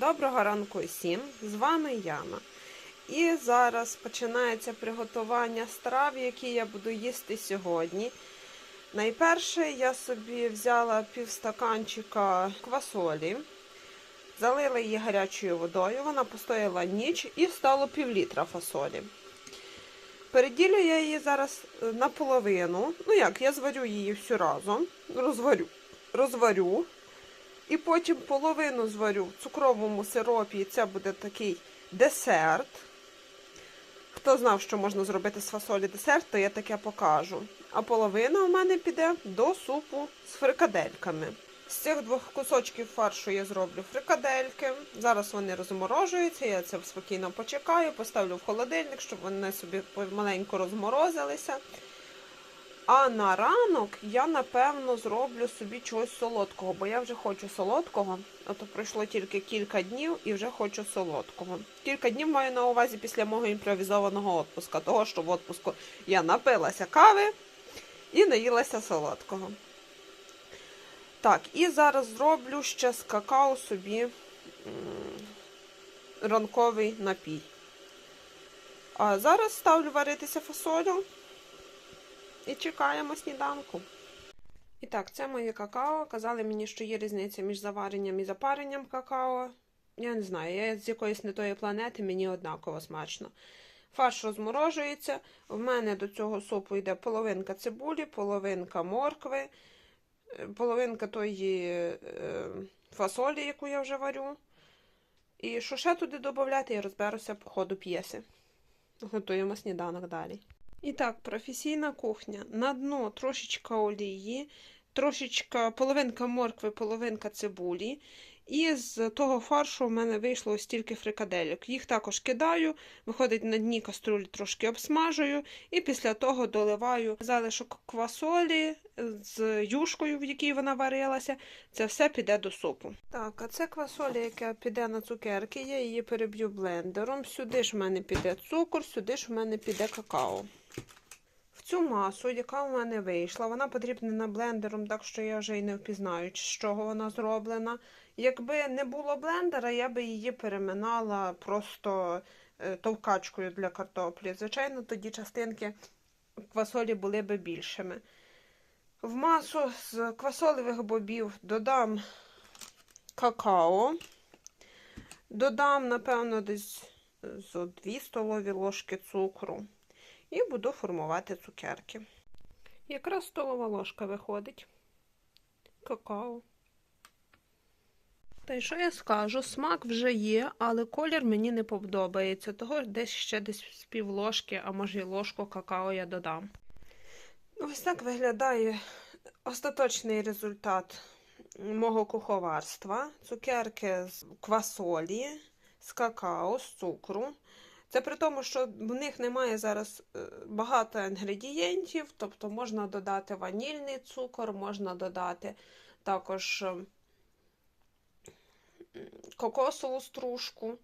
Доброго ранку всім! З вами Яна. І зараз починається приготування страв, які я буду їсти сьогодні. Найперше я собі взяла півстаканчика квасолі, залила її гарячою водою, вона постояла ніч і стало півлітра фасолі. Переділю я її зараз е, наполовину. Ну як, я зварю її всю разом, розварю, розварю. І потім половину зварю в цукровому сиропі, і це буде такий десерт. Хто знав, що можна зробити з фасолі десерт, то я таке покажу. А половина у мене піде до супу з фрикадельками. З цих двох кусочків фаршу я зроблю фрикадельки. Зараз вони розморожуються, я це спокійно почекаю, поставлю в холодильник, щоб вони собі маленько розморозилися. А на ранок я, напевно, зроблю собі чогось солодкого, бо я вже хочу солодкого. Ото пройшло тільки кілька днів і вже хочу солодкого. Кілька днів маю на увазі після мого імпровізованого відпуску, того, що в відпуску я напилася кави і наїлася солодкого. Так, і зараз зроблю ще з какао собі ранковий напій. А зараз ставлю варитися фасолю і чекаємо сніданку. І так, це моє какао. Казали мені, що є різниця між заваренням і запаренням какао. Я не знаю, я з якоїсь не тої планети, мені однаково смачно. Фарш розморожується. В мене до цього супу йде половинка цибулі, половинка моркви, е, половинка тої е, фасолі, яку я вже варю. І що ще туди додати, я розберуся по ходу п'єси. Готуємо сніданок далі. І так, професійна кухня. На дно трошечка олії, трошечка половинка моркви, половинка цибулі. І з того фаршу в мене вийшло ось стільки фрикадельок. Їх також кидаю, виходить на дні каструлі трошки обсмажую, і після того доливаю залишок квасолі з юшкою, в якій вона варилася. Це все піде до супу. Так, а це квасоля, яка піде на цукерки, я її переб'ю блендером. Сюди ж в мене піде цукор, сюди ж в мене піде какао. Цю масу, яка в мене вийшла, вона потрібна блендером, так що я вже й не впізнаю, з чого вона зроблена. Якби не було блендера, я би її переминала просто е, товкачкою для картоплі. Звичайно, тоді частинки квасолі були би більшими. В масу з квасолевих бобів додам какао, додам, напевно, десь зо 2 столові ложки цукру буду формувати цукерки. Якраз столова ложка виходить. Какао. Та й що я скажу? Смак вже є, але колір мені не подобається. Того десь ще десь з пів ложки, а може й ложку какао я додам. Ось так виглядає остаточний результат мого куховарства. Цукерки з квасолі, з какао, з цукру. Це при тому, що в них немає зараз е, багато інгредієнтів, тобто можна додати ванільний цукор, можна додати також е, кокосову стружку.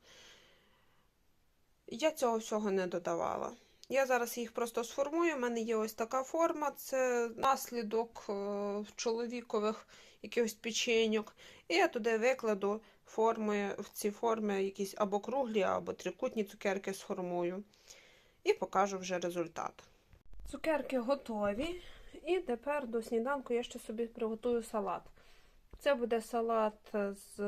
Я цього всього не додавала. Я зараз їх просто сформую. У мене є ось така форма, це наслідок е, чоловікових якихось печеньок. І я туди викладу форми, в ці форми якісь або круглі, або трикутні цукерки сформую. І покажу вже результат. Цукерки готові. І тепер до сніданку я ще собі приготую салат. Це буде салат з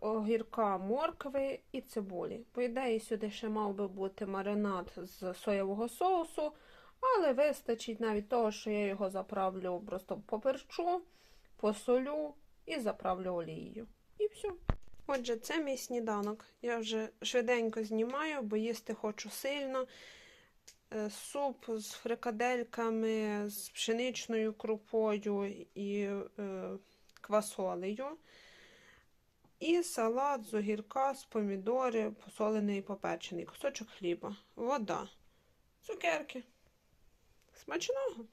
огірка, моркви і цибулі. По ідеї, сюди ще мав би бути маринад з соєвого соусу, але вистачить навіть того, що я його заправлю просто поперчу, посолю і заправлю олією. І все. Отже, це мій сніданок. Я вже швиденько знімаю, бо їсти хочу сильно. Е, Суп з фрикадельками, з пшеничною крупою і е, квасолею. І салат з огірка, з помідори, посолений і попечений, кусочок хліба, вода, цукерки. Смачного!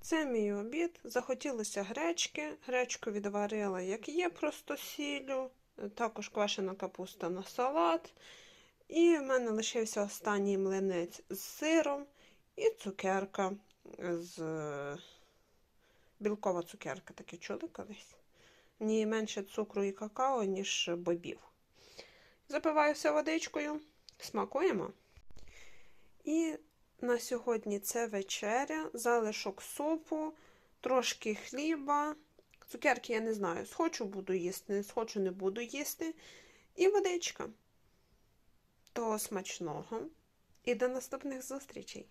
Це мій обід. Захотілося гречки. Гречку відварила, як є, просто сіллю. Також квашена капуста на салат. І в мене лишився останній млинець з сиром і цукерка з білкова цукерка, таке чули колись. В ній менше цукру і какао, ніж бобів. Запиваю все водичкою, смакуємо. І на сьогодні це вечеря, залишок супу, трошки хліба. Цукерки я не знаю, схочу буду їсти, не схочу не буду їсти. І водичка. Того смачного. І до наступних зустрічей!